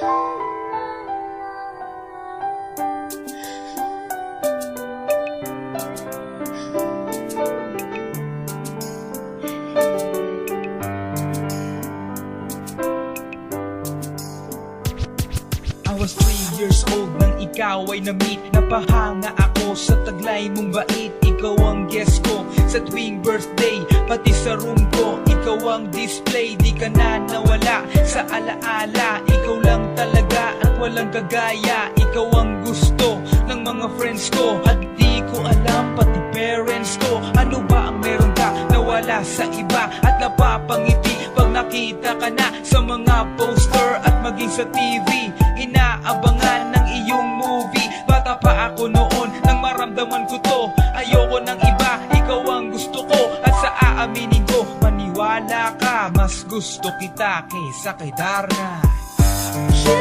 Was three years old nang ikaw ay na-meet. Napahanga ako sa taglay mong bait. Ikaw ang guest ko sa tuwing birthday Pati sa room ko, ikaw ang display Di ka na nawala sa alaala. Ikaw lang walang kagaya. Ikaw ang gusto ng mga friends ko. At di ko alam pati parents ko. Ano ba ang meron ka na wala sa iba? At napapangiti pag nakita ka na Sa mga poster at maging sa TV Inaabangan ng iyong movie. Bata pa ako noon nang maramdaman ko to. Ayoko ng iba, ikaw ang gusto ko. At sa aaminin ko, maniwala ka. Mas gusto kita kaysa kay Darna gonna